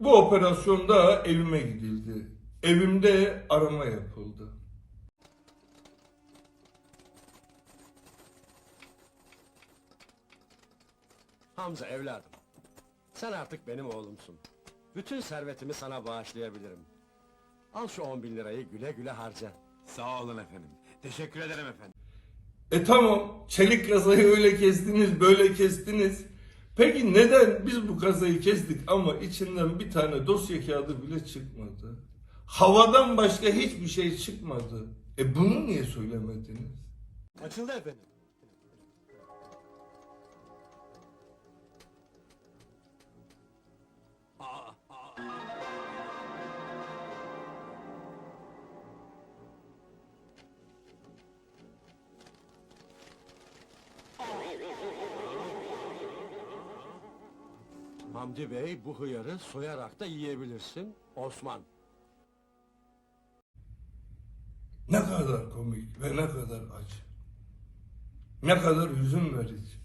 Bu operasyonda evime gidildi. Evimde arama yapıldı. Hamza evladım. Sen artık benim oğlumsun. Bütün servetimi sana bağışlayabilirim. Al şu on bin lirayı güle güle harca. Sağ olun efendim. Teşekkür ederim efendim. E tamam, çelik kazayı öyle kestiniz, böyle kestiniz. Peki neden biz bu kazayı kestik ama içinden bir tane dosya kağıdı bile çıkmadı? Havadan başka hiçbir şey çıkmadı. E bunu niye söylemediniz? Açıldı efendim. Hamdi Bey bu hıyarı soyarak da yiyebilirsin. Osman. Ne kadar komik ve ne kadar acı. Ne kadar hüzün verici.